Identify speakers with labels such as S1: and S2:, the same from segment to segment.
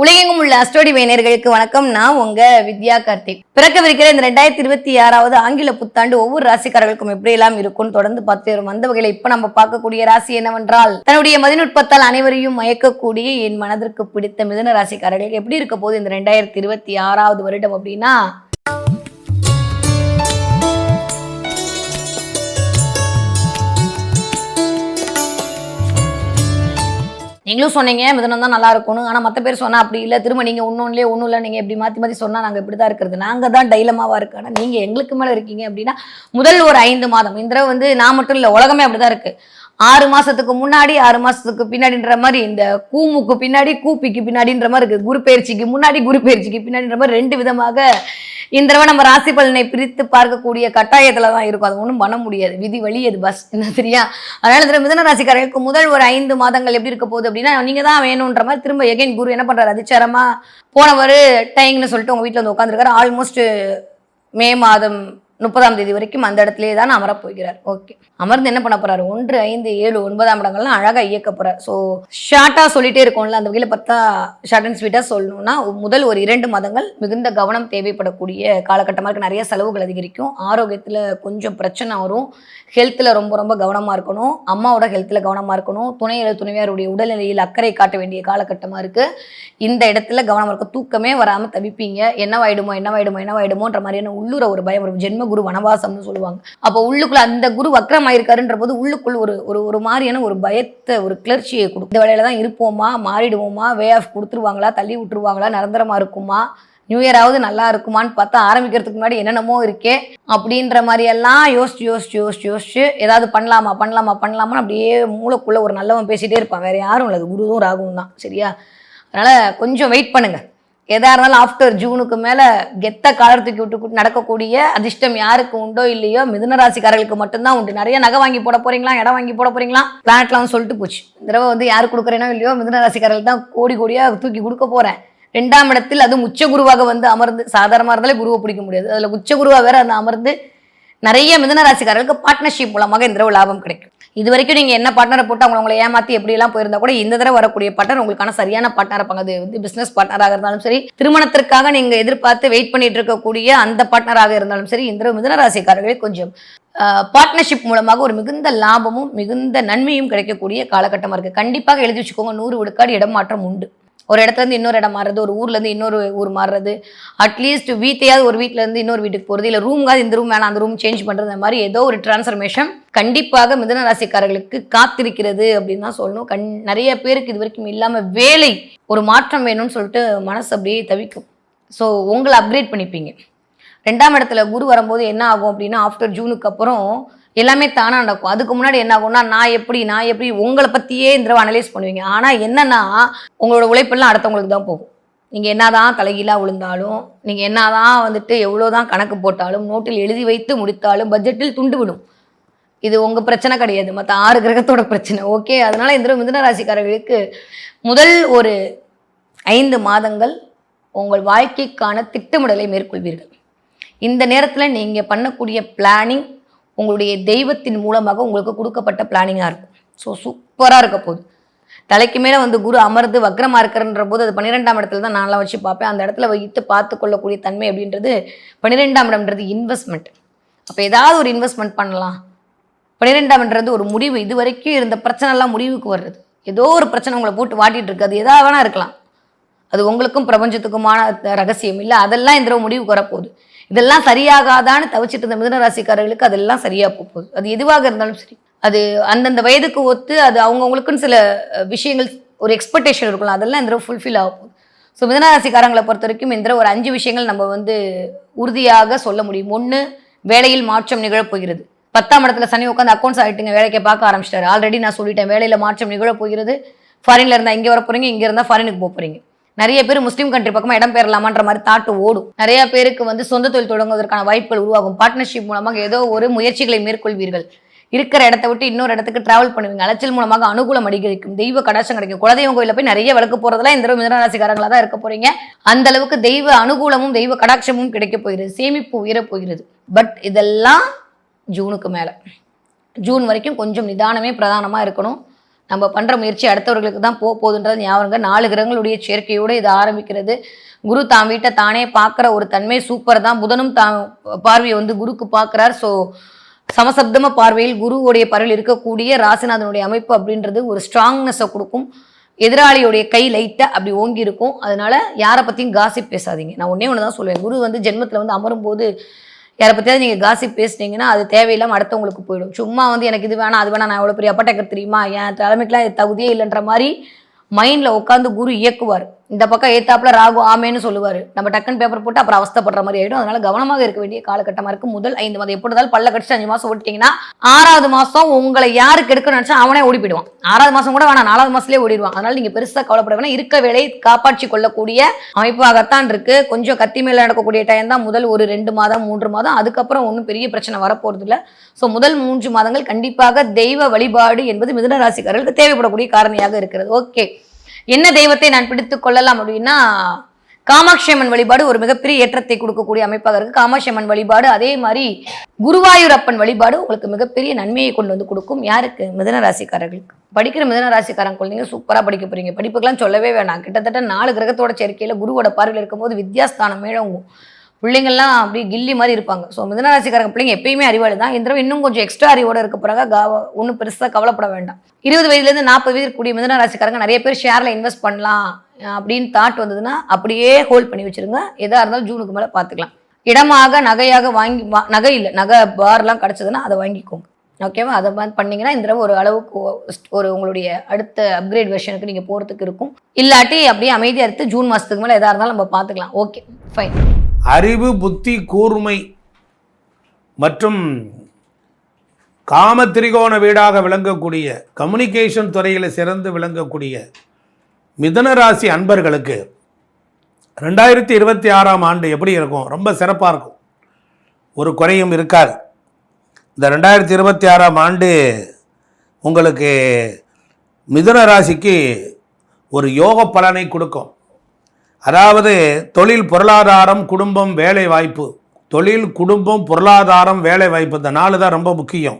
S1: உலகெங்கும் உள்ள அஸ்டோடி வேணர்களுக்கு வணக்கம். நான் உங்க வித்யா கார்த்திக். பிறக்கவிருக்கிற இந்த ரெண்டாயிரத்தி இருபத்தி ஆறாவது ஆங்கில புத்தாண்டு ஒவ்வொரு ராசிக்காரர்களுக்கும் எப்படி எல்லாம் இருக்கும்னு தொடர்ந்து பார்த்து வரும். அந்த வகையில இப்ப நம்ம பார்க்கக்கூடிய ராசி என்னவென்றால் தன்னுடைய மதிநுட்பத்தால் அனைவரையும் மயக்கக்கூடிய என் மனதிற்கு பிடித்த மிதன ராசிக்காரர்களுக்கு எப்படி இருக்க போது இந்த ரெண்டாயிரத்தி இருபத்தி ஆறாவது வருடம் அப்படின்னா நீங்களும் சொன்னீங்க மிதனம் தான் நல்லா இருக்கணும் ஆனால் மற்ற பேர் சொன்னால் அப்படி இல்லை. திரும்ப நீங்கள் ஒன்றும்லேயே ஒன்றும் இல்லை நீங்கள் இப்படி மாற்றி மாற்றி சொன்னால் நாங்கள் இப்படி தான் இருக்கிறது. நாங்கள் தான் டைலமாவாக இருக்கு. ஆனால் நீங்கள் எங்களுக்கு மேலே இருக்கீங்க அப்படின்னா முதல் ஒரு ஐந்து மாதம். இந்த தடவை வந்து நான் மட்டும் இல்லை உலகமே அப்படி தான் இருக்குது ஆறு மாதத்துக்கு முன்னாடி ஆறு மாதத்துக்கு பின்னாடின்ற மாதிரி இந்த கூமுக்கு பின்னாடி கூப்பிக்கு பின்னாடின்ற மாதிரி இருக்குது குரு பயிற்சிக்கு முன்னாடி குரு பயிற்சிக்கு பின்னாடின்ற மாதிரி ரெண்டு விதமாக இந்த தடவை நம்ம ராசி பலனை பிரித்து பார்க்கக்கூடிய கட்டாயத்துல தான் இருக்கும். அது ஒன்றும் பண்ண முடியாது. விதி வழி அது பஸ் என்ன சரியா அதனால இந்த மிதன ராசிக்காரர்களுக்கு முதல் ஒரு ஐந்து மாதங்கள் எப்படி இருக்க போகுது அப்படின்னா நீங்க தான் வேணுன்ற மாதிரி திரும்ப எகைன் குரு என்ன பண்றாரு? அதிச்சாரமா போனவர் டைங்னு சொல்லிட்டு உங்க வீட்டில் வந்து உட்காந்துருக்காரு ஆல்மோஸ்ட் மே மாதம் முப்பதாம் தேதி வரைக்கும் அந்த இடத்திலே தான் அமரப் போகிறார். ஓகே அமர்ந்து என்ன பண்ண போறாரு? ஒன்று ஐந்து ஏழு ஒன்பதாம் இடங்கள்லாம் அழகாக இயக்க போறார். ஸோ ஷார்ட்டாக சொல்லிட்டே இருக்கோம்ல அந்த வகையில் பார்த்தா ஷார்ட் அண்ட் ஸ்வீட்டாக சொல்லணும்னா முதல் ஒரு இரண்டு மாதங்கள் மிகுந்த கவனம் தேவைப்படக்கூடிய காலகட்டமாக இருக்கு நிறைய செலவுகள் அதிகரிக்கும். ஆரோக்கியத்தில் கொஞ்சம் பிரச்சனை வரும். ஹெல்த்தில் ரொம்ப ரொம்ப கவனமாக இருக்கணும். அம்மாவோட ஹெல்த்தில் கவனமாக இருக்கணும். துணையில துணைவியாருடைய உடல்நிலையில் அக்கறை காட்ட வேண்டிய காலகட்டமாக இருக்குது இந்த இடத்துல கவனமாக இருக்கும் தூக்கமே வராமல் தவிப்பீங்க. என்னவாயிடுமோ என்னவாயிடுமோ என்னவாயிடுமோன்ற மாதிரியான உள்ளூர ஒரு பயம் ஒரு ஜென்ம குரு வனவாசம்னு சொல்லுவாங்க. அப்போ உள்ளுக்குள்ள அந்த குரு வக்கரமாயிருக்காருன்ற போது உள்ளுக்குள் ஒரு ஒரு ஒரு மாதிரியான ஒரு பயத்தை ஒரு கிளர்ச்சியை கொடுக்கும் இந்த வேலையில தான் இருப்போமா மாறிடுவோமா வே ஆஃப் கொடுத்துருவாங்களா தள்ளி விட்டுருவாங்களா நிரந்தரமா இருக்குமா நியூ இயராவது நல்லா இருக்குமான்னு பார்த்தா ஆரம்பிக்கிறதுக்கு முன்னாடி என்னென்னமோ இருக்கே அப்படின்ற மாதிரியெல்லாம் யோசிச்சு யோசிச்சு யோசிச்சு யோசிச்சு ஏதாவது பண்ணலாமா பண்ணலாமா பண்ணலாமான்னு அப்படியே மூளைக்குள்ளே ஒரு நல்லவன் பேசிகிட்டே இருப்பான். வேறு யாரும் இல்லை. அது குருவும் ராகுவும் தான். சரியா? அதனால் கொஞ்சம் வெயிட் பண்ணுங்கள் எதா இருந்தாலும் ஆஃப்டர் ஜூனுக்கு மேல கெத்த காலர் தூக்கி விட்டு நடக்கக்கூடிய அதிர்ஷ்டம் யாருக்கு உண்டோ இல்லையோ மிதுன ராசிக்காரர்களுக்கு மட்டும்தான் உண்டு. நிறைய நகை வாங்கி போட போறீங்களா? இடம் வாங்கி போட போறீங்களா? பிளான்ட்லாம் சொல்லிட்டு போச்சு. இந்த தடவை வந்து யார் கொடுக்குறேனோ இல்லையோ மிதுன ராசிக்காரர்கள் தான் கோடி கோடியா தூக்கி கொடுக்க போறேன். ரெண்டாம் இடத்தில் அது உச்ச குருவாக வந்து அமர்ந்து சாதாரணமாக இருந்தாலே குருவை பிடிக்க முடியாது. அதில் உச்ச குருவா வேற அந்த அமர்ந்து நிறைய மிதன ராசிக்காரர்களுக்கு பார்ட்னர்ஷிப் மூலமாக இந்த தடவை லாபம் கிடைக்கும். இது வரைக்கும் நீங்கள் என்ன பார்ட்னரை போட்டு அவங்க உங்களை ஏமாற்றி எப்படியெல்லாம் போயிருந்தா கூட இந்த தடவை வரக்கூடிய பார்ட்னர் உங்களுக்கான சரியான பார்ட்னர் இருப்பாங்க அது வந்து பிஸ்னஸ் பார்ட்னராக இருந்தாலும் சரி திருமணத்திற்காக நீங்கள் எதிர்பார்த்து வெயிட் பண்ணிட்டு இருக்கக்கூடிய அந்த பார்ட்னராக இருந்தாலும் சரி இந்த மிதனராசிக்காரர்களே ராசிக்காரர்களே கொஞ்சம் பார்ட்னர்ஷிப் மூலமாக ஒரு மிகுந்த லாபமும் மிகுந்த நன்மையும் கிடைக்கக்கூடிய காலகட்டமாக இருக்குது கண்டிப்பாக எழுதி வச்சுக்கோங்க நூறு விழுக்காடு இடமாற்றம் உண்டு. ஒரு இடத்துல இருந்து இன்னொரு இடம் மாறுறது ஒரு ஊர்ல இருந்து இன்னொரு ஊர் மாறுறது. அட்லீஸ்ட் வீட்டையாவது ஒரு வீட்ல இருந்து இன்னொரு வீட்டுக்கு போறது இல்ல ரூம்காவது இந்த ரூம் வேணாம் அந்த ரூம் சேஞ்ச் பண்றது மாதிரி ஏதோ ஒரு டிரான்ஸ்ஃபர்மேஷன் கண்டிப்பாக மிதன ராசிக்காரர்களுக்கு காத்திருக்கிறது அப்படின்னு தான் சொல்லணும். கண் நிறைய பேருக்கு இது வரைக்கும் இல்லாம வேலை ஒரு மாற்றம் வேணும்னு சொல்லிட்டு மனசு அப்படியே தவிக்கும். ஸோ உங்களை அப்கிரேட் பண்ணிப்பீங்க. ரெண்டாம் இடத்துல குரு வரும்போது என்ன ஆகும் அப்படின்னா ஆஃப்டர் ஜூனுக்கு அப்புறம் எல்லாமே தானா நடக்கும். அதுக்கு முன்னாடி என்ன ஆகும்னா நான் எப்படி நான் எப்படி உங்களை பத்தியே இந்த தடவை அனலைஸ் பண்ணுவீங்க. ஆனா என்னன்னா உங்களோட உழைப்பெல்லாம் அடுத்தவங்களுக்கு தான் போகும். நீங்க என்னதான் தலைகீழா விழுந்தாலும் நீங்க என்னதான் வந்துட்டு எவ்வளவுதான் கணக்கு போட்டாலும் நோட்டில் எழுதி வைத்து முடித்தாலும் பட்ஜெட்டில் துண்டு விடும் இது உங்க பிரச்சனை கிடையாது. மற்ற ஆறு கிரகத்தோட பிரச்சனை. ஓகே அதனால இந்த மிதன ராசிக்காரர்களுக்கு முதல் ஒரு ஐந்து மாதங்கள் உங்கள் வாழ்க்கைக்கான திட்டமிடலை மேற்கொள்வீர்கள். இந்த நேரத்தில் நீங்கள் பண்ணக்கூடிய பிளானிங் உங்களுடைய தெய்வத்தின் மூலமாக உங்களுக்கு கொடுக்கப்பட்ட பிளானிங்காக இருக்கும். ஸோ சூப்பராக இருக்க போகுது. தலைக்கு மேலே வந்து குரு அமர்ந்து வக்ரமாக இருக்கிறன்ற போது அது பன்னிரெண்டாம் இடத்துல தான் நான்லாம் வச்சு பார்ப்பேன். அந்த இடத்துல வைத்து பார்த்து கொள்ளக்கூடிய தன்மை அப்படின்றது பன்னிரெண்டாம் இடம்ன்றது இன்வெஸ்ட்மெண்ட் அப்போ ஏதாவது ஒரு இன்வெஸ்ட்மெண்ட் பண்ணலாம். பன்னிரெண்டாம்ன்றது ஒரு முடிவு. இது வரைக்கும் இருந்த பிரச்சனைலாம் முடிவுக்கு வர்றது. ஏதோ ஒரு பிரச்சனை உங்களை போட்டு வாட்டிட்டு இருக்கு. அது எதாக வேணா இருக்கலாம். அது உங்களுக்கும் பிரபஞ்சத்துக்குமான ரகசியம் இல்லை. அதெல்லாம் இந்த முடிவுக்கு வரப்போகுது. இதெல்லாம் சரியாகாதான்னு தவிச்சிட்டு இருந்த மிதன ராசிக்காரர்களுக்கு அதெல்லாம் சரியாக போகுது. அது எதுவாக இருந்தாலும் சரி. அது அந்தந்த வயதுக்கு ஒத்து அது அவங்கவுங்களுக்குன்னு சில விஷயங்கள் ஒரு எக்ஸ்பெக்டேஷன் இருக்கும்ல அதெல்லாம் இந்த ஃபுல்ஃபில் ஆக போகுது. ஸோ மிதனராசிக்காரங்களை பொறுத்த வரைக்கும் இந்த ஒரு அஞ்சு விஷயங்கள் நம்ம வந்து உறுதியாக சொல்ல முடியும். ஒன்று வேலையில் மாற்றம் நிகழப்போகிறது பத்தாம் இடத்துல சனி உட்காந்து அக்கௌண்ட்ஸ் ஆகிட்டுங்க வேலைக்கு பார்க்க ஆரம்பிச்சிட்டாரு. ஆல்ரெடி நான் சொல்லிட்டேன் வேலையில் மாற்றம் நிகழப்போகிறது ஃபாரின்ல இருந்தால் இங்கே வர போகிறீங்க இங்கே இருந்தால் ஃபாரினுக்கு போக போகிறீங்க நிறைய பேர் முஸ்லீம் கண்ட்ரி பக்கமாக இடம் பெறலாமான்ற மாதிரி தாட்டு ஓடும். நிறைய பேருக்கு வந்து சொந்த தொழில் தொடங்குவதற்கான வாய்ப்புகள் உருவாகும். பார்ட்னர்ஷிப் மூலமாக ஏதோ ஒரு முயற்சிகளை மேற்கொள்வீர்கள். இருக்கிற இடத்த விட்டு இன்னொரு இடத்துக்கு டிராவல் பண்ணுவீங்க. அலைச்சல் மூலமாக அனுகூலம் அடிக்கும் தெய்வ கடாசம் கிடைக்கும். குலதெய்வம் கோயிலில் போய் நிறைய விளக்கு போறதெல்லாம் இந்த தடவை மிதனராசிக்காரங்களா தான் இருக்க போறீங்க. அந்த அளவுக்கு தெய்வ அனுகூலமும் தெய்வ கடாட்சமும் கிடைக்க போகிறது சேமிப்பு உயர போகிறது. பட் இதெல்லாம் ஜூனுக்கு மேலே. ஜூன் வரைக்கும் கொஞ்சம் நிதானமே பிரதானமாக இருக்கணும். நம்ம பண்ணுற முயற்சி அடுத்தவர்களுக்கு தான் போக போகுதுன்றது ஞாபகம் நாலு கிரகங்களுடைய சேர்க்கையோடு இது ஆரம்பிக்கிறது. குரு தான் வீட்டை தானே பார்க்குற ஒரு தன்மை சூப்பர் தான். புதனும் தான் பார்வையை வந்து குருக்கு பார்க்குறார். ஸோ சமசப்தம பார்வையில் குருவுடைய பார்வையில் இருக்கக்கூடிய ராசிநாதனுடைய அமைப்பு அப்படின்றது ஒரு ஸ்ட்ராங்னஸை கொடுக்கும். எதிராளியுடைய கை லைட்டாக அப்படி ஓங்கி இருக்கும். அதனால யாரை பற்றியும் காசிப் பேசாதீங்க. நான் ஒன்றே ஒன்று தான் சொல்லுவேன் குரு வந்து ஜென்மத்தில் வந்து அமரும் போது யாரை பற்றியாவது நீங்கள் காசிப் பேசினீங்கன்னா அது தேவையில்லாமல் அடுத்தவங்களுக்கு போயிடும். சும்மா வந்து எனக்கு இது வேணாம் அது வேணாம் நான் எவ்வளோ பெரிய அப்பட்டக்கர் தெரியுமா? என் தலைமைக்கெலாம் தகுதியே இல்லைன்ற மாதிரி மைண்டில் உட்காந்து குரு இயக்குவார். இந்த பக்கம் ஏத்தாப்புல ராகு ஆமேன்னு சொல்லுவார். நம்ம டக்குன்னு பேப்பர் போட்டு அப்புறம் அவஸ்தப்படுற மாதிரி ஆயிடும். அதனால கவனமாக இருக்க வேண்டிய காலகட்டமாக இருக்கு. முதல் ஐந்து மாதம் எப்படி இருந்தாலும் பல்ல கடிச்சு அஞ்சு மாதம் ஓட்டிட்டீங்கன்னா ஆறாவது மாதம் உங்களை யாருக்கு எடுக்கணும்னு நினச்சா அவனே ஓடி போயிடுவான் ஆறாவது மாதம் கூட வேணாம் நாலாவது மாதத்துலேயே ஓடிடுவான். அதனால நீங்கள் பெருசாக கவலைப்பட வேணாம். இருக்க வேலை காப்பாற்றி கொள்ளக்கூடிய அமைப்பாகத்தான் இருக்கு. கொஞ்சம் கத்தி மேலே நடக்கக்கூடிய டைம் தான் முதல் ஒரு ரெண்டு மாதம் மூன்று மாதம். அதுக்கப்புறம் ஒன்றும் பெரிய பிரச்சனை வரப்போறது இல்லை ஸோ முதல் மூன்று மாதங்கள் கண்டிப்பாக தெய்வ வழிபாடு என்பது மிதுன ராசிக்காரர்களுக்கு தேவைப்படக்கூடிய காரணியாக இருக்கிறது. ஓகே என்ன தெய்வத்தை நான் பிடித்து கொள்ளலாம் அப்படின்னா காமாட்சி அம்மன் வழிபாடு ஒரு மிகப்பெரிய ஏற்றத்தை கொடுக்கக்கூடிய அமைப்பாக இருக்கு. காமாட்சி அம்மன் வழிபாடு அதே மாதிரி குருவாயூரப்பன் வழிபாடு உங்களுக்கு மிகப்பெரிய நன்மையை கொண்டு வந்து கொடுக்கும். யாருக்கு? மிதன ராசிக்காரர்களுக்கு. படிக்கிற மிதன ராசிக்காரங்க குழந்தைங்க சூப்பராக படிக்க போறீங்க. படிப்புக்கெல்லாம் சொல்லவே வேணாம். கிட்டத்தட்ட நாலு கிரகத்தோட சேர்க்கையில் குருவோட பார்வையில் இருக்கும்போது வித்யாஸ்தானம் மேலோங்கும். பிள்ளைங்கள்லாம் அப்படியே கில்லி மாதிரி இருப்பாங்க. ஸோ மிதன ராசிக்காரங்க பிள்ளைங்க எப்பயுமே அறிவாளி தான் இந்த தடவை இன்னும் கொஞ்சம் எக்ஸ்ட்ரா அறிவோடு இருக்க பிறகு கவ ஒன்றும் பெருசாக கவலைப்பட வேண்டாம். இருபது வயதுலேருந்து நாற்பது வயது கூடிய மிதன ராசிக்காரங்க நிறைய பேர் ஷேரில் இன்வெஸ்ட் பண்ணலாம். அப்படின்னு தாட் வந்ததுன்னா அப்படியே ஹோல்ட் பண்ணி வச்சிருங்க. எதாக இருந்தாலும் ஜூனுக்கு மேலே பார்த்துக்கலாம் இடமாக நகையாக வாங்கி வா- நகை இல்லை நகை பார்லாம் கிடச்சதுன்னா அதை வாங்கிக்கோங்க. ஓகேவா அதை மாதிரி பண்ணீங்கன்னா இந்த தடவை ஒரு அளவுக்கு ஒரு உங்களுடைய அடுத்த அப்கிரேட் வெர்ஷனுக்கு நீங்கள் போகிறதுக்கு இருக்கும். இல்லாட்டி அப்படியே அமைதியாக எடுத்து ஜூன் மாதத்துக்கு மேலே எதாக இருந்தாலும் நம்ம பார்த்துக்கலாம் ஓகே ஃபைன்
S2: அறிவு புத்தி கூர்மை மற்றும் காம திரிகோண வீடாக விளங்கக்கூடிய கம்யூனிகேஷன் துறையில் சிறந்து விளங்கக்கூடிய மிதன ராசி அன்பர்களுக்கு ரெண்டாயிரத்தி இருபத்தி ஆறாம் ஆண்டு எப்படி இருக்கும்? ரொம்ப சிறப்பாக இருக்கும். ஒரு குறையும் இருக்காது. இந்த ரெண்டாயிரத்தி இருபத்தி ஆறாம் ஆண்டு உங்களுக்கு மிதுன ராசிக்கு ஒரு யோக பலனை கொடுக்கும். அதாவது தொழில் பொருளாதாரம் குடும்பம் வேலை வாய்ப்பு தொழில் குடும்பம் பொருளாதாரம் வேலை வாய்ப்பு இந்த நாலு தான் ரொம்ப முக்கியம்.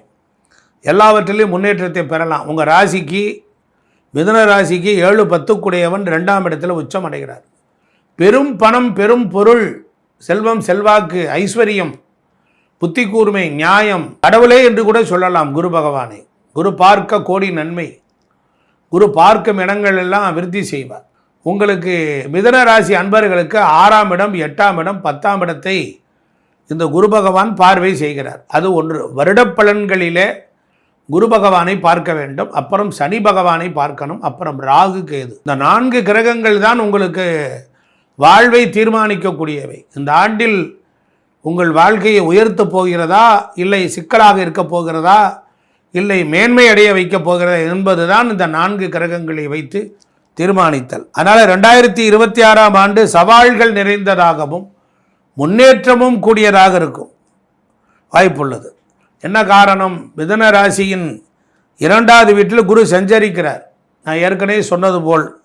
S2: எல்லாவற்றிலையும் முன்னேற்றத்தை பெறலாம். உங்கள் ராசிக்கு மிதுன ராசிக்கு ஏழு பத்துக்குடையவன் ரெண்டாம் இடத்துல உச்சம் அடைகிறார். பெரும் பணம் பெரும் பொருள் செல்வம் செல்வாக்கு ஐஸ்வர்யம் புத்தி கூர்மை நியாயம் கடவுளே என்று கூட சொல்லலாம் குரு பகவானை. குரு பார்க்க கோடி நன்மை. குரு பார்க்கும் இடங்கள் எல்லாம் விருத்தி செய்வார். உங்களுக்கு மிதன ராசி அன்பர்களுக்கு ஆறாம் இடம் எட்டாம் இடம் பத்தாம் இடத்தை இந்த குரு பகவான் பார்வை செய்கிறார். அது ஒன்று. வருட பலன்களிலே குரு பகவானை பார்க்க வேண்டும். அப்புறம் சனி பகவானை பார்க்கணும். அப்புறம் ராகு கேது. இந்த நான்கு கிரகங்கள் தான் உங்களுக்கு வாழ்வை தீர்மானிக்கக்கூடியவை. இந்த ஆண்டில் உங்கள் வாழ்க்கையை உயர்த்தப் போகிறதா? இல்லை சிக்கலாக இருக்கப் போகிறதா? இல்லை மேன்மை அடைய வைக்கப் போகிறதா? என்பதுதான் இந்த நான்கு கிரகங்களை வைத்து தீர்மானித்தல். அதனால் ரெண்டாயிரத்தி இருபத்தி ஆறாம் ஆண்டு சவால்கள் நிறைந்ததாகவும் முன்னேற்றமும் கூடியதாக இருக்கும். வாய்ப்புள்ளது. என்ன காரணம்? மிதன ராசியின் இரண்டாவது வீட்டில் குரு சஞ்சரிக்கிறார். நான் ஏற்கனவே சொன்னது போல்.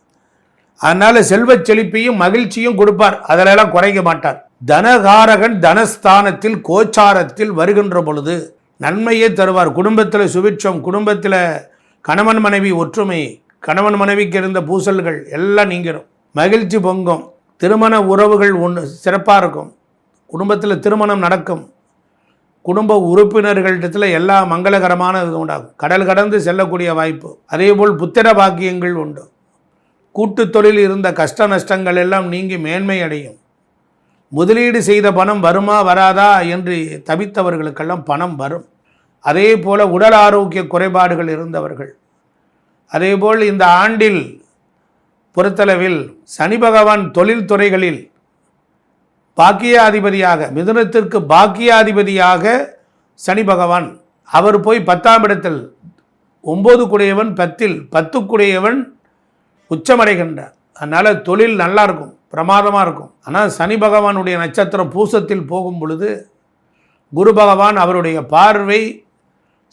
S2: அதனால் செல்வச் செழிப்பையும் மகிழ்ச்சியும் கொடுப்பார். அதிலெல்லாம் குறைக்க மாட்டார். தனகாரகன் தனஸ்தானத்தில் கோச்சாரத்தில் வருகின்ற பொழுது நன்மையே தருவார். குடும்பத்தில் சுபிட்சம் குடும்பத்தில் கணவன் மனைவி ஒற்றுமை கணவன் மனைவிக்கு இருந்த பூசல்கள் எல்லாம் நீங்கிடும் மகிழ்ச்சி பொங்கும். திருமண உறவுகள் ஒன்று சிறப்பாக இருக்கும். குடும்பத்தில் திருமணம் நடக்கும். குடும்ப உறுப்பினர்களிடத்தில் எல்லா மங்களகரமான இது உண்டாகும். கடல் கடந்து செல்லக்கூடிய வாய்ப்பு. அதேபோல் புத்திர பாக்கியங்கள் உண்டு. கூட்டுத் தொழில் இருந்த கஷ்ட நஷ்டங்கள் எல்லாம் நீங்கி மேன்மை அடையும். முதலீடு செய்த பணம் வருமா வராதா என்று தவித்தவர்களுக்கெல்லாம் பணம் வரும். அதே போல் உடல் ஆரோக்கிய குறைபாடுகள் இருந்தவர்கள் அதேபோல் இந்த ஆண்டில் பொறுத்தளவில் சனி பகவான் தொழில் துறைகளில் பாக்கியாதிபதியாக மிதுனத்திற்கு பாக்கியாதிபதியாக சனி பகவான் அவர் போய் பத்தாம் இடத்தில் ஒம்பது குடையவன் பத்தில் பத்துக்குடையவன் உச்சமடைகின்றார். அதனால் தொழில் நல்லா இருக்கும் பிரமாதமாக இருக்கும். ஆனால் சனி பகவானுடைய நட்சத்திரம் பூசத்தில் போகும் பொழுது குரு பகவான் அவருடைய பார்வை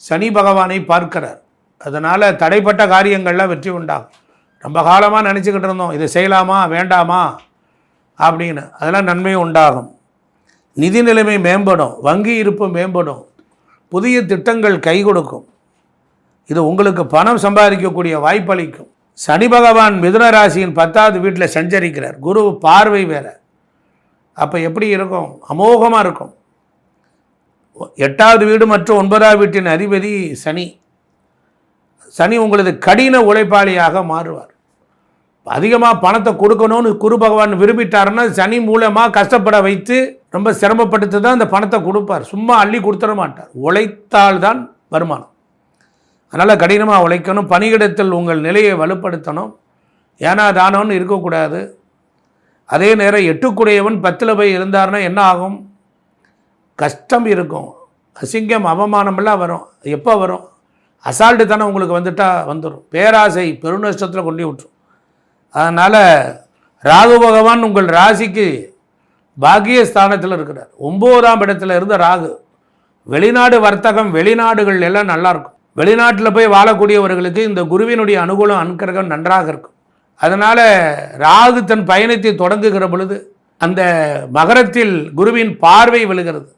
S2: சனி பகவானை பார்க்கிறார். அதனால் தடைப்பட்ட காரியங்கள்லாம் வெற்றி உண்டாகும். ரொம்ப காலமாக நினச்சிக்கிட்டு இருந்தோம் இதை செய்யலாமா வேண்டாமா? அப்படின்னு. அதெல்லாம் நன்மை உண்டாகும். நிதி நிலைமை மேம்படும் வங்கி இருப்பு மேம்படும். புதிய திட்டங்கள் கை கொடுக்கும். இது உங்களுக்கு பணம் சம்பாதிக்கக்கூடிய வாய்ப்பளிக்கும். சனி பகவான் மிதுன ராசியின் பத்தாவது வீட்டில் சஞ்சரிக்கிறார். குரு பார்வை வேறு. அப்போ எப்படி இருக்கும்? அமோகமாக இருக்கும். எட்டாவது வீடு மற்றும் ஒன்பதாவது வீட்டின் அதிபதி சனி. சனி உங்களது கடின உழைப்பாளியாக மாறுவார். அதிகமாக பணத்தை கொடுக்கணும்னு குரு பகவான் விரும்பிட்டாருன்னா சனி மூலமாக கஷ்டப்பட வைத்து ரொம்ப சிரமப்படுத்து தான் அந்த பணத்தை கொடுப்பார். சும்மா அள்ளி கொடுத்துட மாட்டார். உழைத்தால் தான் வருமானம். அதனால் கடினமாக உழைக்கணும். பணியிடத்தில் உங்கள் நிலையை வலுப்படுத்தணும். ஏன்னா தானோன்னு இருக்கக்கூடாது. அதே நேரம் எட்டுக்குடையவன் பத்தில் போய் இருந்தாருன்னா என்ன ஆகும்? கஷ்டம் இருக்கும். அசிங்கம் அவமானமெல்லாம் வரும். எப்போ வரும்? அசால்ட்டு தானே உங்களுக்கு வந்துட்டால் வந்துடும் பேராசை பெருநஷ்டத்தில் கொண்டு விட்டுரும். அதனால் ராகு பகவான் உங்கள் ராசிக்கு பாக்கிய ஸ்தானத்தில் இருக்கிறார். ஒம்போதாம் இடத்துல இருந்த ராகு வெளிநாடு வர்த்தகம் வெளிநாடுகள் எல்லாம் நல்லாயிருக்கும் வெளிநாட்டில் போய் வாழக்கூடியவர்களுக்கு இந்த குருவினுடைய அனுகூலம் அன்கரகம் நன்றாக இருக்கும். அதனால் ராகு தன் பயணத்தை தொடங்குகிற பொழுது அந்த மகரத்தில் குருவின் பார்வை விழுகிறது.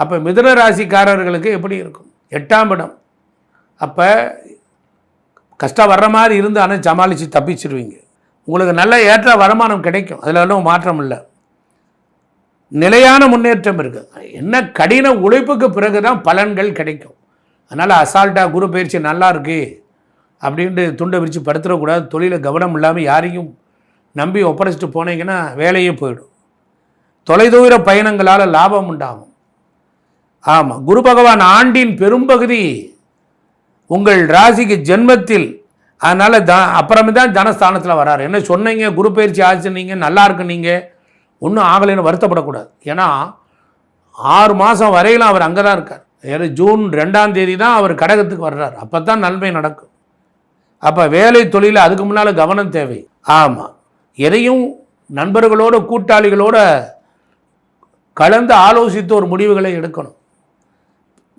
S2: அப்போ மிதுன ராசிக்காரர்களுக்கு எப்படி இருக்கும்? எட்டாம் இடம். அப்போ கஷ்டம் வர்ற மாதிரி இருந்து ஆனால் சமாளித்து தப்பிச்சிருவீங்க. உங்களுக்கு நல்ல ஏற்ற வருமானம் கிடைக்கும். அதில் ஒன்றும் மாற்றம் இல்லை. நிலையான முன்னேற்றம் இருக்குது என்ன கடின உழைப்புக்கு பிறகு தான் பலன்கள் கிடைக்கும். அதனால் அசால்ட்டாக குரு பயிற்சி நல்லா இருக்குது அப்படின்ட்டு துண்டை விரித்து படுத்துடக்கூடாது. தொழிலை கவனம் இல்லாமல் யாரையும் நம்பி ஒப்படைச்சிட்டு போனீங்கன்னா வேலையே போயிடும். தொலைதூர பயணங்களால் லாபம் உண்டாகும். ஆமாம் குரு பகவான் ஆண்டின் பெரும்பகுதி உங்கள் ராசிக்கு ஜென்மத்தில் அதனால் த அப்புறமே தான் தனஸ்தானத்தில் வராரு. என்ன சொன்னீங்க? குரு பயிற்சி ஆச்சு நீங்கள் நல்லா இருக்கு நீங்கள் ஒன்றும் ஆகலைன்னு வருத்தப்படக்கூடாது. ஏன்னா ஆறு மாதம் வரையிலும் அவர் அங்கே தான் இருக்கார். ஏன்னா ஜூன் ரெண்டாம் தேதி தான் அவர் கடகத்துக்கு வர்றார். அப்போ தான் நன்மை நடக்கும். அப்போ வேலை தொழில் அதுக்கு முன்னால் கவனம் தேவை. ஆமாம் எதையும் நண்பர்களோட கூட்டாளிகளோட கலந்து ஆலோசித்து ஒரு முடிவுகளை எடுக்கணும்.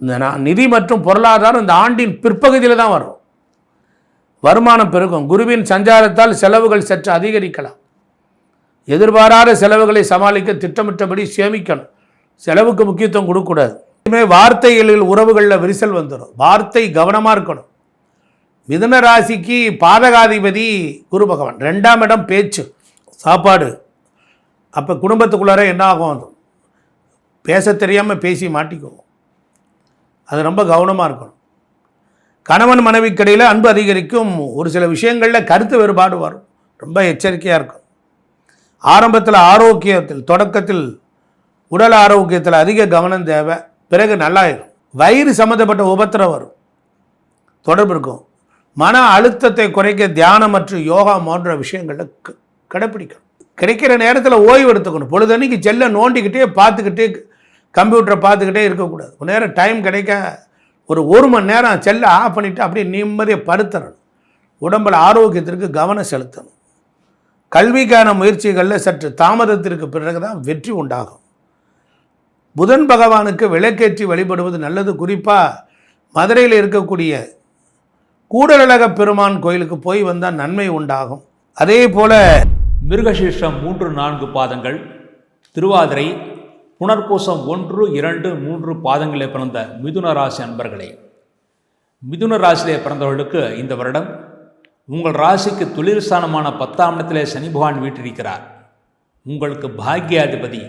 S2: இந்த நிதி மற்றும் பொருளாதாரம் இந்த ஆண்டின் பிற்பகுதியில் தான் வரும். வருமானம் பெருகும். குருவின் சஞ்சாரத்தால் செலவுகள் சற்று அதிகரிக்கலாம். எதிர்பாராத செலவுகளை சமாளிக்க திட்டமிட்டபடி சேமிக்கணும். செலவுக்கு முக்கியத்துவம் கொடுக்கக்கூடாது. இனிமேல் வார்த்தைகளில் உறவுகளில் விரிசல் வந்துடும் வார்த்தை கவனமாக இருக்கணும். மிதன ராசிக்கு பாதகாதிபதி குரு பகவான். ரெண்டாம் இடம் பேச்சு சாப்பாடு. அப்போ குடும்பத்துக்குள்ளார என்ன ஆகும்? பேச தெரியாமல் பேசி மாட்டிக்குவோம். அது ரொம்ப கவனமாக இருக்கணும். கணவன் மனைவிக்கிடையில் அன்பு அதிகரிக்கும் ஒரு சில விஷயங்களில் கருத்து வேறுபாடு வரும். ரொம்ப எச்சரிக்கையாக இருக்கும் ஆரம்பத்தில் ஆரோக்கியத்தில் தொடக்கத்தில் உடல் ஆரோக்கியத்தில் அதிக கவனம் தேவை. பிறகு நல்லாயிடும் வயிறு சம்மந்தப்பட்ட உபத்திரம் வரும். தொடர்பு இருக்கும். மன அழுத்தத்தை குறைக்க தியானம் மற்றும் யோகா போன்ற விஷயங்களை க- கடைப்பிடிக்கணும் கிடைக்கிற நேரத்தில் ஓய்வு எடுத்துக்கணும். பொழுதன்னைக்கு செல்லை நோண்டிக்கிட்டே பார்த்துக்கிட்டே கம்ப்யூட்டரை பார்த்துக்கிட்டே இருக்கக்கூடாது. ஒரு நேரம் டைம் கிடைக்க ஒரு ஒரு மணி நேரம் செல்லை ஆஃப் பண்ணிவிட்டு அப்படியே நிம்மதியாக படுத்துறணும். உடம்பில் ஆரோக்கியத்திற்கு கவனம் செலுத்தணும். கல்விக்கான முயற்சிகளில் சற்று தாமதத்திற்கு பிறகு தான் வெற்றி உண்டாகும். புதன் பகவானுக்கு விளக்கேற்றி வழிபடுவது நல்லது. குறிப்பாக மதுரையில் இருக்கக்கூடிய கூடலழக பெருமான் கோயிலுக்கு போய் வந்தால் நன்மை உண்டாகும். அதே போல்
S3: மிருகசீர்ஷம் மூன்று நான்கு பாதங்கள் திருவாதிரை புனர்பூசம் ஒன்று இரண்டு மூன்று பாதங்களே பிறந்த மிதுன ராசி அன்பர்களே. மிதுன ராசியிலே பிறந்தவர்களுக்கு இந்த வருடம் உங்கள் ராசிக்கு தொழிற்சானமான பத்தாம் இடத்திலே சனி பகவான் வீற்றிருக்கிறார். உங்களுக்கு பாக்யாதிபதி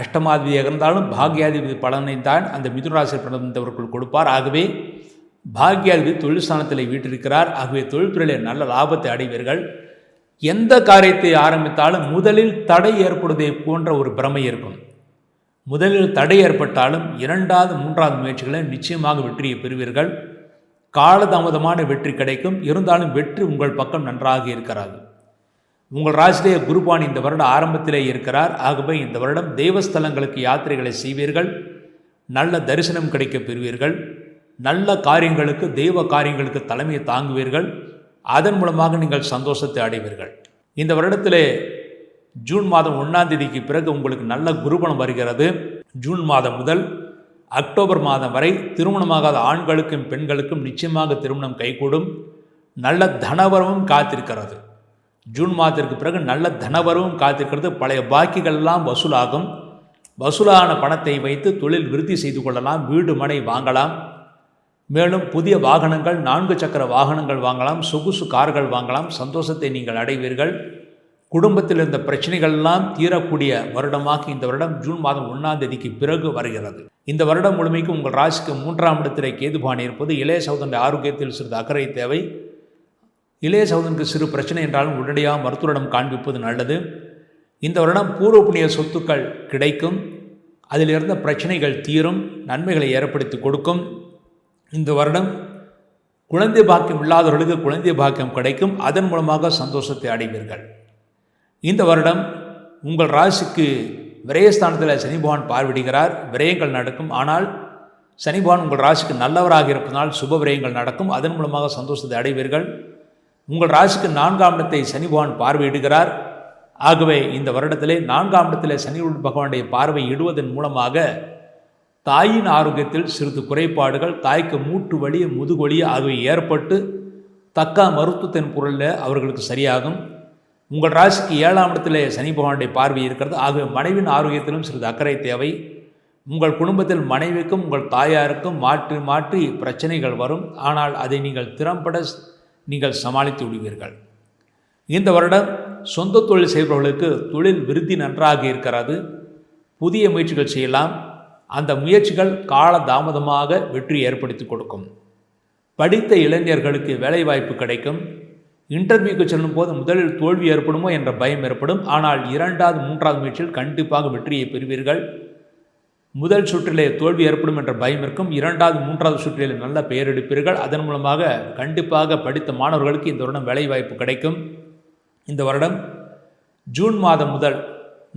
S3: அஷ்டமாதிபதியாக இருந்தாலும் பாக்யாதிபதி பலனை தான் அந்த மிதுன ராசியில் பிறந்தவர்கள் கொடுப்பார். ஆகவே பாக்யாதிபதி தொழில் ஸ்தானத்திலே வீற்றிருக்கிறார். ஆகவே தொழில்துறையிலே நல்ல லாபத்தை அடைவீர்கள். எந்த காரியத்தை ஆரம்பித்தாலும் முதலில் தடை ஏற்படுவதை போன்ற ஒரு பிரமை இருக்கும். முதலில் தடை ஏற்பட்டாலும் இரண்டாவது மூன்றாவது முயற்சிகளை நிச்சயமாக வெற்றியை பெறுவீர்கள். காலதாமதமான வெற்றி கிடைக்கும். இருந்தாலும் வெற்றி உங்கள் பக்கம் நன்றாக இருக்கிறது. உங்கள் ராசியிலே குருபான் இந்த வருடம் ஆரம்பத்திலே இருக்கிறார். ஆகவே இந்த வருடம் தெய்வஸ்தலங்களுக்கு யாத்திரைகளை செய்வீர்கள். நல்ல தரிசனம் கிடைக்க பெறுவீர்கள். நல்ல காரியங்களுக்கு தெய்வ காரியங்களுக்கு தலைமையை தாங்குவீர்கள். அதன் மூலமாக நீங்கள் சந்தோஷத்தை அடைவீர்கள். இந்த வருடத்திலே ஜூன் மாதம் ஒன்றாம் தேதிக்கு பிறகு உங்களுக்கு நல்ல குருபணம் வருகிறது. ஜூன் மாதம் முதல் அக்டோபர் மாதம் வரை திருமணமாகாத ஆண்களுக்கும் பெண்களுக்கும் நிச்சயமாக திருமணம் கைகூடும். நல்ல தனவரவும் காத்திருக்கிறது. ஜூன் மாதத்திற்கு பிறகு நல்ல தனவரவும் காத்திருக்கிறது. பழைய பாக்கிகள் எல்லாம் வசூலாகும். வசூலான பணத்தை வைத்து தொழில் விருத்தி செய்து கொள்ளலாம். வீடு மனை வாங்கலாம். மேலும் புதிய வாகனங்கள் நான்கு சக்கர வாகனங்கள் வாங்கலாம். சொகுசு கார்கள் வாங்கலாம். சந்தோஷத்தை நீங்கள் அடைவீர்கள். குடும்பத்தில் இருந்த பிரச்சனைகள்லாம் தீரக்கூடிய வருடமாக இந்த வருடம் ஜூன் மாதம் ஒன்றாம் தேதிக்கு பிறகு வருகிறது. இந்த வருடம் முழுமைக்கும் உங்கள் ராசிக்கு மூன்றாம் இடத்திலே கேதுபாணி இருப்பது இளைய சகோதரனுடைய ஆரோக்கியத்தில் சிறிது அக்கறை தேவை. இளைய சகோதரனுக்கு சிறு பிரச்சனை என்றாலும் உடனடியாக மருத்துவரிடம் காண்பிப்பது நல்லது. இந்த வருடம் பூர்வ புண்ணிய சொத்துக்கள் கிடைக்கும். அதில் இருந்த பிரச்சனைகள் தீரும் நன்மைகளை ஏற்படுத்தி கொடுக்கும். இந்த வருடம் குழந்தை பாக்கியம் இல்லாதவர்களுக்கு குழந்தை பாக்கியம் கிடைக்கும். அதன் மூலமாக சந்தோஷத்தை அடைவீர்கள். இந்த வருடம் உங்கள் ராசிக்கு விரயஸ்தானத்தில் சனி பகவான் பார்வையிடுகிறார். விரயங்கள் நடக்கும். ஆனால் சனி பகவான் உங்கள் ராசிக்கு நல்லவராக இருப்பதனால் சுப விரயங்கள் நடக்கும். அதன் மூலமாக சந்தோஷத்தை அடைவீர்கள். உங்கள் ராசிக்கு நான்காம் இடத்தை சனி பகவான் பார்வையிடுகிறார். ஆகவே இந்த வருடத்திலே நான்காம் இடத்திலே சனி பகவானுடைய பார்வை இடுவதன் மூலமாக தாயின் ஆரோக்கியத்தில் சிறிது குறைபாடுகள் தாய்க்கு மூட்டு வலி முதுகுவலி ஆகியவை ஏற்பட்டு தக்கா மருத்துவத்தின் பொருளில் அவர்களுக்கு சரியாகும். உங்கள் ராசிக்கு ஏழாம் இடத்திலே சனி பகவானுடைய பார்வை இருக்கிறது. ஆகவே மனைவின் ஆரோக்கியத்திலும் சிறிது அக்கறை தேவை. உங்கள் குடும்பத்தில் மனைவிக்கும் உங்கள் தாயாருக்கும் மாற்றி மாற்றி பிரச்சனைகள் வரும். ஆனால் அதை நீங்கள் திறம்பட நீங்கள் சமாளித்து விடுவீர்கள். இந்த வருடம் சொந்த தொழில் செய்பவர்களுக்கு தொழில் விருத்தி நன்றாக இருக்கிறது. புதிய முயற்சிகள் செய்யலாம். அந்த முயற்சிகள் கால தாமதமாக வெற்றி ஏற்படுத்தி கொடுக்கும். படித்த இளைஞர்களுக்கு வேலைவாய்ப்பு கிடைக்கும். இன்டர்வியூக்கு செல்லும் போது முதலில் தோல்வி ஏற்படுமோ என்ற பயம் ஏற்படும். ஆனால் இரண்டாவது மூன்றாவது முயற்சியில் கண்டிப்பாக வெற்றியை பெறுவீர்கள். முதல் சுற்றிலே தோல்வி ஏற்படும் என்ற பயம் இருக்கும். இரண்டாவது மூன்றாவது சுற்றிலே நல்ல பெயர் எடுப்பீர்கள். அதன் மூலமாக கண்டிப்பாக படித்த மாணவர்களுக்கு இந்த வருடம் வேலைவாய்ப்பு கிடைக்கும். இந்த வருடம் ஜூன் மாதம் முதல்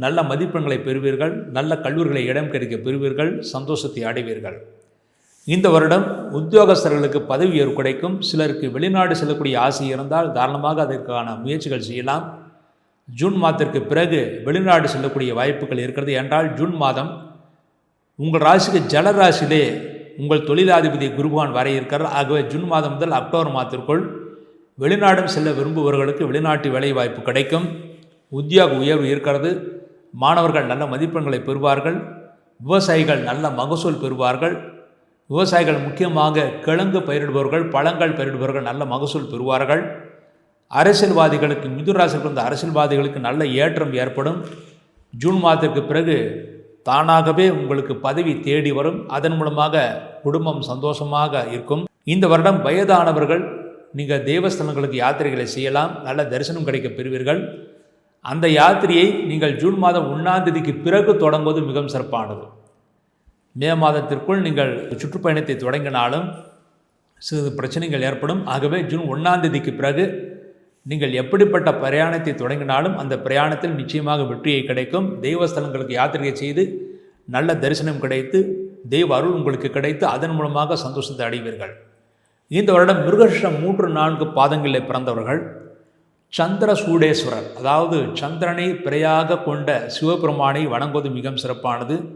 S3: நல்ல மதிப்பெண்களை பெறுவீர்கள். நல்ல கல்லூரிகளை இடம் கிடைக்க பெறுவீர்கள். சந்தோஷத்தை அடைவீர்கள். இந்த வருடம் உத்தியோகஸ்தர்களுக்கு பதவி உயர்வு கிடைக்கும். சிலருக்கு வெளிநாடு செல்லக்கூடிய ஆசை இருந்தால் தாராளமாக அதற்கான முயற்சிகள் செய்யலாம். ஜூன் மாதத்திற்கு பிறகு வெளிநாடு செல்லக்கூடிய வாய்ப்புகள் இருக்கிறது என்றால் ஜூன் மாதம் உங்கள் ராசிக்கு ஜலராசியிலே உங்கள் தொழிலாதிபதி குருபகான் வர இருக்கிறார். ஆகவே ஜூன் மாதம் முதல் அக்டோபர் மாதத்திற்குள் வெளிநாடும் செல்ல விரும்புபவர்களுக்கு வெளிநாட்டு வேலை வாய்ப்பு கிடைக்கும். உத்தியோக உயர்வு இருக்கிறது. மாணவர்கள் நல்ல மதிப்பெண்களை பெறுவார்கள். விவசாயிகள் நல்ல மகசூல் பெறுவார்கள். விவசாயிகள் முக்கியமாக கிழங்கு பயிரிடுபவர்கள் பழங்கள் பயிரிடுபவர்கள் நல்ல மகசூல் பெறுவார்கள். அரசியல்வாதிகளுக்கு மிதுராசில் இருந்த அரசியல்வாதிகளுக்கு நல்ல ஏற்றம் ஏற்படும். ஜூன் மாதத்திற்கு பிறகு தானாகவே உங்களுக்கு பதவி தேடி வரும். அதன் மூலமாக குடும்பம் சந்தோஷமாக இருக்கும். இந்த வருடம் வயதானவர்கள் நீங்கள் தேவஸ்தலங்களுக்கு யாத்திரைகளை செய்யலாம். நல்ல தரிசனம் கிடைக்க பெறுவீர்கள். அந்த யாத்திரையை நீங்கள் ஜூன் மாதம் ஒன்றாம் தேதிக்கு பிறகு தொடங்குவது மிகவும் சிறப்பானது. மே மாதத்திற்குள் நீங்கள் சுற்றுப்பயணத்தை தொடங்கினாலும் சிறிது பிரச்சனைகள் ஏற்படும். ஆகவே ஜூன் ஒன்றாம் தேதிக்கு பிறகு நீங்கள் எப்படிப்பட்ட பிரயாணத்தை தொடங்கினாலும் அந்த பிரயாணத்தில் நிச்சயமாக வெற்றியை கிடைக்கும். தெய்வஸ்தலங்களுக்கு யாத்திரையை செய்து நல்ல தரிசனம் கிடைத்து தெய்வ அருள் உங்களுக்கு கிடைத்து அதன் மூலமாக சந்தோஷத்தை அடைவீர்கள். இந்த வருடம் மிருகஷம் மூன்று நான்கு பாதங்களில் பிறந்தவர்கள். சந்திர சூடேஸ்வரர் அதாவது சந்திரனை பிறையாக கொண்ட சிவபெருமானை வணங்குவது மிகவும் சிறப்பானது.